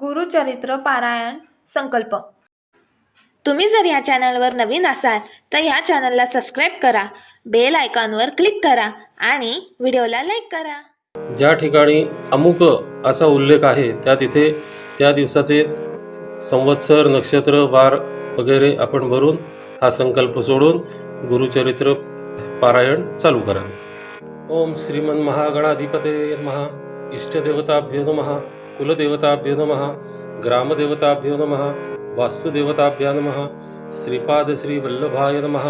गुरुचरित्र पारायण संकल्प. तुम्ही जर या चॅनलवर नवीन असाल तर या चॅनलला सबस्क्राईब करा बेल आयकॉनवर क्लिक करा आणि व्हिडिओला लाईक करा. ज्या ठिकाणी अमुक असा उल्लेख आहे त्या तिथे त्या दिवसाचे संवत्सर नक्षत्र वार वगैरे आपण भरून हा संकल्प सोडून गुरुचरित्र पारायण चालू करावे. ओम श्रीमन महागणाधिपते महा इष्टदेवताभ्यो नमः. कुलदेवताभ्यो नमः ग्रामदेवताभ्यो नमः वास्तुदेवताभ्या नमः श्रीपादश्रीवल्लभाय नमः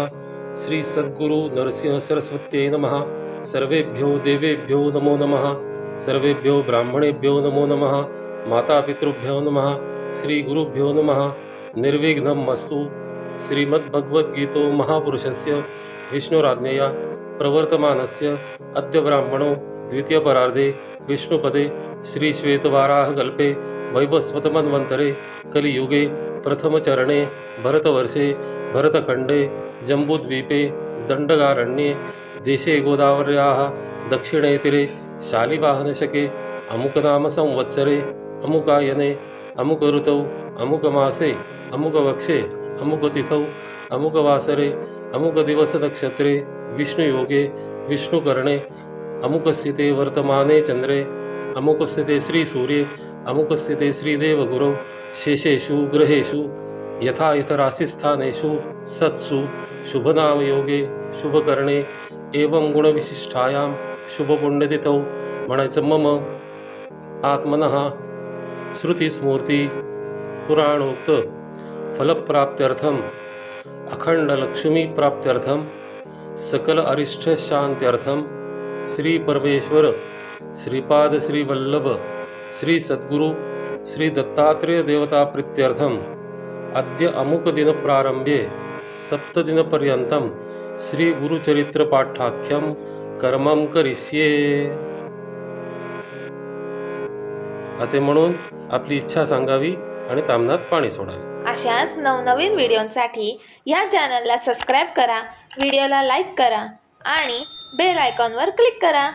श्री सद्गुरु नरसिंह सरस्वत्यै नमः सर्वेभ्यो देवेभ्यो नमो नमः सर्वेभ्यो ब्राह्मणेभ्यो नमो नमः मातापितृभ्यो नमः श्रीगुरुभ्यो नमः निर्विघ्नम् अस्तु। श्रीमद्भगवद्गीतो महापुरुषस्य विष्णुराज्ञया प्रवर्तमानस्य अद्य ब्राह्मणो द्वितीयपरार्धे विष्णुपदे श्रीश्वेतवाराहकल्पे वैवस्वतमन्वन्तरे कलियुगे प्रथमचरणे भरतवर्षे भरतखण्डे जम्बूद्वीपे दण्डकारण्ये देशे गोदावर्याः दक्षिणे तीरे शालिवाहनशके अमुकनामसंवत्सरे अमुकायने अमुकऋतौ अमुकमासे अमुकवक्षे अमुकतिथौ अमुकवासरे अमुकदिवसनक्षत्रे विष्णुयोगे विष्णुकर्णे अमुकस्थिते वर्तमाने चन्द्रे अमुकस्थिते श्रीसूर्ये अमुकस्थिते श्रीदेवगुरौ शेषेषु ग्रहेषु यथा यथराशिस्थानेषु सत्सु शुभनामयोगे शुभकर्णे एवं गुणविशिष्टायां शुभपुण्यतिथौ म्हणायचं मम आत्मनः श्रुतिस्मूर्ती पुराणोक्त फलप्राप्त्यर्थम अखंडलक्ष्मीप्राप्त्यर्थम सकल अरिष्टशांत्यर्थम श्री परमेश्वर श्रीपाद श्री वल्लभ श्री सद्गुरु श्री दत्तात्रेय देवता प्रीत्यर्थम अद्य अमुक दिन प्रारंभे सप्त दिनपर्यंत श्री गुरुचरित्र पाठाख्यम कर्मं करिष्ये। असे म्हणून आपली इच्छा सांगावी आणि तामनात पाणी सोडावे. अशाच नवनवीन व्हिडिओंसाठी या चॅनलला सबस्क्राईब करा व्हिडिओला लाईक करा आणि बेल आयकॉनवर क्लिक करा.